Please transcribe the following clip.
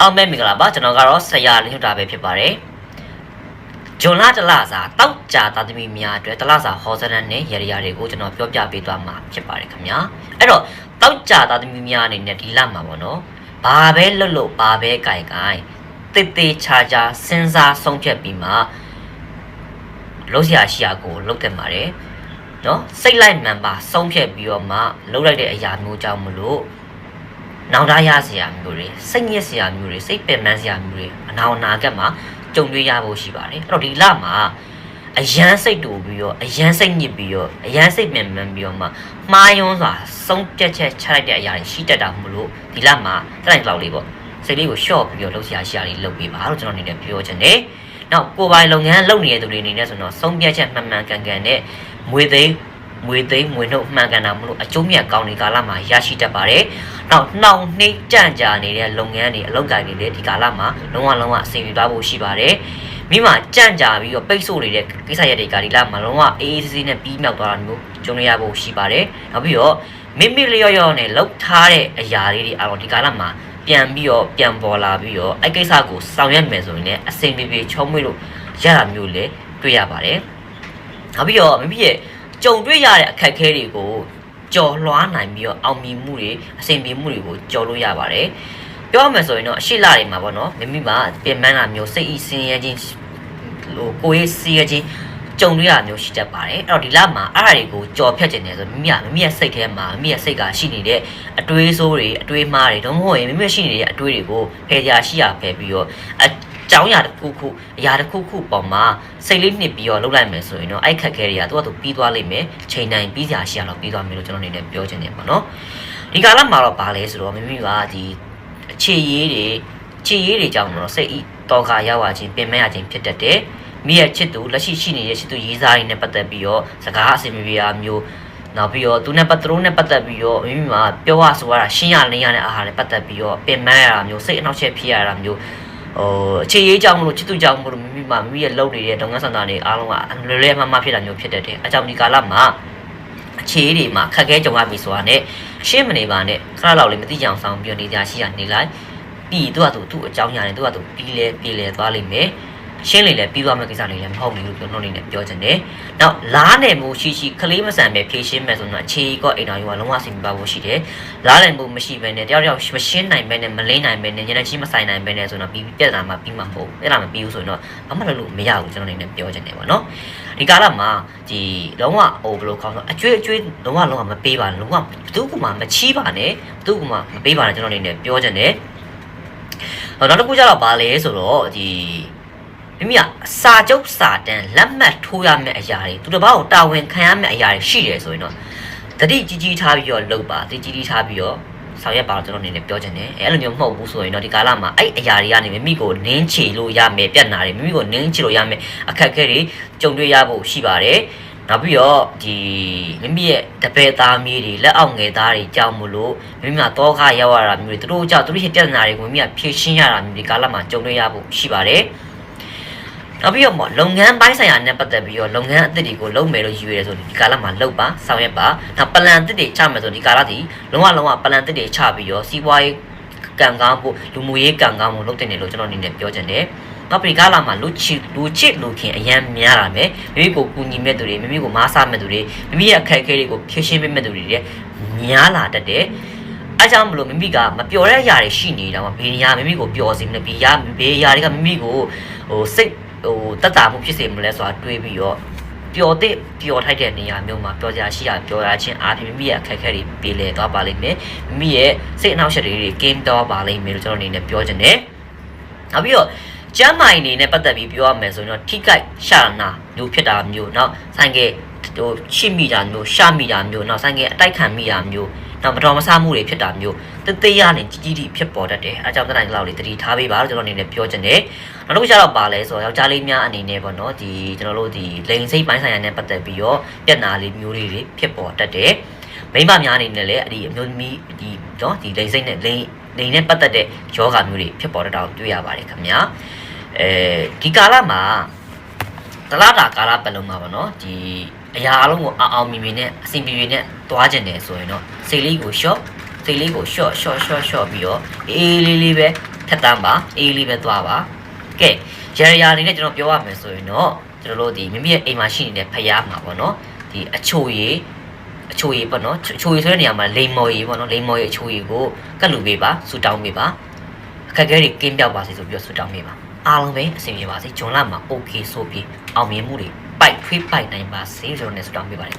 အောင်မဲမင်္ဂလာပါကျွန်တော်ကတော့ဆရာလင်းထွတာပဲဖြစ်ပါတယ်ဂျွန်လာတလစာတောက်ကြတာသမီများအတွက်တလစာဟောစရန်နဲ့ရရတွေကိုကျွန်တော်ပြောပြပေးသွားမှာဖြစ်ပါတယ်ခင်ဗျာအဲ့တော့တောက်ကြတာသမီများအနေနဲ့ဒီလမှာပေါ့နော်ဘာပဲလွတ်လို့ဘာပဲကြိုက်ကြိုက်တိတ်တိတ်ချာချာစဉ်းစားဆုံးဖြတ်ပြီးမှလုံးစရာရှိရာကိုလုပ်တင်ပါတယ် နော်စိတ်လိုက်မှန်ပါဆုံးဖြတ်ပြီးတော့မှလုပ်လိုက်တဲ့အရာမျိုးကြောင့်မလို့နောင်တရစရာမျိုးတွေစိတ်ညစ်စရာမျိုးတွေစိတ်ပင်ပန်းစရာမျိုးတွေအနာအနာကမှာကြုံတွေ့ရဖို့ရှိပါတယ်အဲ့တော့ဒီလမှာအယမ်းစိတ်တူပြီးတော့အယမ်းစိတ်ညစ်ပြီးတော့အယမ်းစိတ်ပင်ပန်းပြီးတော့မှမှားယွန်းစွာဆုံးပြတ်ချက်ချလိုက်တဲ့အရာတွေရှိတတ်တာမလို့ဒီလမှာတက်လိုက်လောက်လေးပေါ့စိတ်လေးကိုရှော့ပြီးတော့လှုပ်ရှားရှားလေးလုပ်ပေးပါလို့ကျွန်တော်အနေနဲ့ပြောချင်တယ်နောက်ကိုယ်ပိုင်လုပ်ငန်းလုပ်နေတဲ့သူတွေအနေနဲ့ဆိုတော့ဆုံးပြတ်ချက်မှန်မှန်ကန်ကန်နဲ့ မွေသိမ်းမွေသိမ်းမွေနှုတ်မှန်ကန်တာမလို့အကျိုးမြတ်ကောင်းဒီကာလမှာရရှိတတ်ပါတယ်နောက်နှောင်နှိမ့်ကြန့်ကြာနေတဲ့လုပ်ငန်းတွေအလုပ်ကိုင်တွေလည်းဒီကာလမှာလုံးဝလုံးဝအဆင်ပြေသွားဖို့ရှိပါတယ်မိမကြန့်ကြာပြီးတော့ပိတ်ဆို့နေတဲ့ကိစ္စရပ်တွေကဒီလမှာလုံးဝအေးအေးဆေးဆေးနဲ့ပြီးမြောက်သွားတာမျိုးကြုံရဖို့ရှိပါတယ်နောက်ပြီးတော့မိမိလျော့လျော့နဲ့လှုပ်ထားတဲ့အရာလေးတွေအားလုံးဒီကာလမှာပြန်ပြီးတော့ပြန်ပေါ်လာပြီးတော့အဲ့ကိစ္စကိုဆောင်ရွက်မယ်ဆိုရင်လည်းအဆင်ပြေပြေချုံးမွေးလို့ရတာမျိုးလည်းတွေ့ရပါတယ် နောက်ပြီးတော့မိမိရဲ့ကြုံတွေ့ရတဲ့အခက်အခဲတွေကိုကြော်လွှားနိုင်ပြီးတော့အောင်မြင်မှုတွေအဆင်ပြေမှုတွေကိုကြော်လို့ရပါတယ်ပြောရမယ်ဆိုရင်တော့အရှိလာတွေမှာပေါ့နော်မိမိမှာပြင်ပန်းတာမျိုးစိတ်ဤစင်းရဲခြင်းဟိုကိုယ်ရေးစီးရဲခြင်းကြုံတွေ့ရမျိုးရှိတတ်ပါတယ်အဲ့တော့ဒီလမှာအဲ့ဒါတွေကိုကြော်ဖြတ်ခြင်းတယ်ဆိုမိမိကမိမိရဲ့စိတ်ထဲမှာမိမိရဲ့စိတ်ကရှိနေတဲ့အတွေးဆိုးတွေအတွေးမှားတွေတော့မဟုတ်ရင်မိမိရှိနေတဲ့အတွေးတွေကိုဖယ်ရှားရှိရဖယ်ပြီးတော့အ ကြောင်းအရာတစ်ခုခုအရာတစ်ခုခုပေါ်မှာစိတ်လေးနှစ်ပြီးတော့လှုပ်လိုက်မယ်ဆိုရင်တော့အဲ့ခက်ခဲတွေကသူကသူပြီးသွားလိမ့်မယ်ချိန်တိုင်းပြီးစရာရှိရတော့ပြီးသွားမယ်လို့ကျွန်တော်အနေနဲ့ပြောချင်တယ်ပေါ့နော်ဒီကာလမှာတော့ဗာလဲဆိုတော့မိမိကဒီအခြေရေးတွေအခြေရေးတွေကြောင့်တော့စိတ်ဤတောခါရောက်လာခြင်းပင်မရခြင်းဖြစ်တတ်တယ်မိရဲ့ချစ်သူလက်ရှိရှိနေတဲ့ချစ်သူရေးစားတွေနဲ့ပတ်သက်ပြီးတော့စကားအစီအမပြေအားမျိုးနောက်ပြီးတော့သူနဲ့ပတ်သူတို့နဲ့ပတ်သက်ပြီးတော့မိမိမှာပြောရဆိုရတာရှင်းရလင်းရတဲ့အာဟာရနဲ့ပတ်သက်ပြီးတော့ပင်မရတာမျိုးစိတ်အနှောက်အယှက်ဖြစ်ရတာမျိုး ဟိုအခြေရေးကြောင့်မလို့ချစ်သူကြောင့်မလို့မိမိမှာမိမိရဲ့လုပ်နေတဲ့လုပ်ငန်းဆောင်တာတွေအားလုံးကလွယ်လွယ်မှမှဖြစ်တာမျိုးဖြစ်တတ်တယ်။အဲကြောင့်ဒီကာလမှာအခြေရေးတွေမှာခက်ခဲကြုံရပြီဆိုတာနဲ့ရှင်းမနေပါနဲ့ခဏလောက်လေးမသိကြအောင်ဆောင်ပြောနေကြရှိရနေလိုက်ပြီးသူကသူသူ့အကြောင်းညာနေသူကသူပြီးလဲပြီးလဲသွားလိမ့်မယ် ရှင်းလေလေပြီးသွားမယ့်ကိစ္စလေးလည်းမဟုတ်ဘူးလို့ပြောနှုတ်နေနဲ့ပြောချင်တယ်။နောက်လားနယ်မှုရှိရှိခလေးမဆန်ပဲဖြည့်ရှင်းမယ်ဆိုတော့အခြေကောအိမ်တော်ယူကလုံးဝအဆင်ပြေပါဖို့ရှိတယ်။လားနယ်မှုမရှိဘဲနဲ့တယောက်တယောက်မရှင်းနိုင်ဘဲနဲ့မလင်းနိုင်ဘဲနဲ့ညနေချင်းမဆိုင်နိုင်ဘဲနဲ့ဆိုတော့ပြီးပြက်တာမှပြီးမှမဟုတ်ဘူး။အဲ့ဒါမပြီးဘူးဆိုရင်တော့ဘာမှလုပ်လို့မရဘူးကျွန်တော်အနေနဲ့ပြောချင်တယ်ပေါ့နော်။ဒီကာလမှာဒီလုံးဝဟိုဘယ်လိုခေါင်းဆိုအကျွေးအကျွေးလုံးဝလုံးဝမပေးပါနဲ့လုံးဝဘသူကမှမချီးပါနဲ့ဘသူကမှမပေးပါနဲ့ကျွန်တော်အနေနဲ့ပြောချင်တယ်။ဟောနောက်တစ်ခုကျတော့ဗာလဲဆိုတော့ဒီ မိမိကစာကျုပ်စာတန်းလက်မှတ်ထိုးရမယ့်အရာတွေသူတစ်ပါးကိုတာဝန်ခံရမယ့်အရာတွေရှိတယ်ဆိုရင်တော့တတိကြီးကြီးထားပြီးတော့လုပ်ပါတတိကြီးကြီးထားပြီးတော့ဆောင်ရွက်ပါတော့ကျွန်တော်အနေနဲ့ပြောချင်တယ်အဲအဲ့လိုမျိုးမဟုတ်ဘူးဆိုရင်တော့ဒီကာလမှာအဲ့အရာတွေကနေမိမိကိုနင်းချေလို့ရမယ်ပြက်နာတွေမိမိကိုနင်းချေလို့ရမယ်အခက်အခဲတွေကြုံတွေ့ရဖို့ရှိပါတယ်နောက်ပြီးတော့ဒီမိမိရဲ့တပည့်သားမြေးတွေလက်အောက်ငယ်သားတွေကြောက်မလို့မိမိကတော့ခရောက်ရတာမျိုးတွေသူတို့ကြောက်သူတို့ရဲ့ပြဿနာတွေကိုမိမိကဖြေရှင်းရတာမျိုးဒီကာလမှာကြုံတွေ့ရဖို့ရှိပါတယ် နောက်ပြီးတော့မလုပ်ငန်းပိုင်းဆိုင်ရာနဲ့ပတ်သက်ပြီးတော့လုပ်ငန်းအသစ်တွေကိုလုပ်မယ်လို့ယူရဲဆိုဒီကာလမှာလုပ်ပါဆောင်ရွက်ပါနောက်ပလန်အသစ်တွေချမယ်ဆိုဒီကာလဒီလုံးဝလုံးဝပလန်အသစ်တွေချပြီးတော့စီးပွားရေးကံကောင်းဖို့လူမှုရေးကံကောင်းဖို့လုပ်တင်တယ်လို့ကျွန်တော်အနေနဲ့ပြောချင်တယ်နောက်ပြီးကာလမှာလူချစ်လူချစ်လူခင်အရန်များလာမယ်မိမိကိုကူညီမဲ့သူတွေမိမိကိုမားစားမဲ့သူတွေမိမိရဲ့အခက်အခဲတွေကိုဖြေရှင်းပေးမဲ့သူတွေလည်းများလာတတ်တယ်အဲကြောင့်မလို့မိမိကမပျော်တဲ့အရာတွေရှိနေတာမှာဘေးနေရာမိမိကိုပျော်စေမလို့ဘေးရာဘေးရာတွေကမိမိကိုဟိုစိတ် ဟိုတက်တာမှုဖြစ်စေမလဲဆိုတာတွေးပြီးတော့ပျော်တဲ့ပျော်ထိုက်တဲ့နေရာမျိုးမှာပျော်စရာရှိတာပျော်ရခြင်းအားဖြင့်မိမိရဲ့အခက်အခဲတွေပြေလည်သွားပါလိမ့်မယ်မိမိရဲ့စိတ်အနှောက်အယှက်တွေကင်းတော့ပါလိမ့်မယ်လို့ကျွန်တော်အနေနဲ့ပြောချင်တယ်နောက်ပြီးတော့ကျမ်းမာရေးအနေနဲ့ပတ်သက်ပြီးပြောရမယ်ဆိုရင်တော့ထိကိုက်ရှာနာမျိုးဖြစ်တာမျိုးနောက်ဆိုင်ကဟိုချစ်မိတာမျိုးရှာမိတာမျိုးနောက်ဆိုင်ကအတိုက်ခံမိတာမျိုး နောက်မတော်မဆမှုတွေဖြစ်တာမျိုးတသေးရနဲ့ကြီးကြီးကြီးဖြစ်ပေါ်တတ်တယ်အဲကြောင့်တတိုင်းလောက်လေးတတိထားပေးပါလို့ကျွန်တော်အနေနဲ့ပြောချင်တယ်နောက်တစ်ခုကျတော့ပါလဲဆိုတော့ယောက်ျားလေးများအနေနဲ့ပေါ့နော်ဒီကျွန်တော်တို့ဒီလိင်စိတ်ပိုင်းဆိုင်ရာနဲ့ပတ်သက်ပြီးတော့ပြက်နာလေးမျိုးလေးတွေဖြစ်ပေါ်တတ်တယ်မိန်းမများအနေနဲ့လည်းအဲ့ဒီအမျိုးသမီးဒီနော်ဒီလိင်စိတ်နဲ့လိင်လိင်နဲ့ပတ်သက်တဲ့ယောဂမျိုးတွေဖြစ်ပေါ်တတ်တာကိုတွေ့ရပါတယ်ခင်ဗျာအဲဒီကာလမှာတလားတာကာလပတ်လုံးမှာပေါ့နော်ဒီ အရာအလုံးကိုအောင်အောင်မြင်မြင်နဲ့အစဉ်ပြေပြေနဲ့သွားကျင်တယ်ဆိုရင်တော့စိတ်လေးကိုရှော့စိတ်လေးကိုရှော့ရှော့ရှော့ရှော့ပြီးတော့အေးလေးလေးပဲထက်တမ်းပါအေးလေးပဲသွားပါကဲရရအနေနဲ့ကျွန်တော်ပြောရမယ်ဆိုရင်တော့ကျွန်တော်တို့ဒီမိမိရဲ့အိမ်မှာရှိနေတဲ့ဖယားမှာပေါ့နော်ဒီအချိုရည်အချိုရည်ပေါ့နော်အချိုရည်ဆိုတဲ့နေရာမှာလိမ်မော်ရည်ပေါ့နော်လိမ်မော်ရည်အချိုရည်ကိုကတ်လူပေးပါဆူတောင်းပေးပါအခက်အခဲတွေကင်းပြောက်ပါစေဆိုပြီးတော့ဆူတောင်းပေးပါအားလုံးပဲအဆင်ပြေပါစေဂျွန်လာမှာ okay ဆိုပြီးအောင်မြင်မှုတွေ ပိုက်ထွေးပိုက်နိုင်ပါစေကျွန်တော်လည်းဆူတောင်းပေးပါတယ်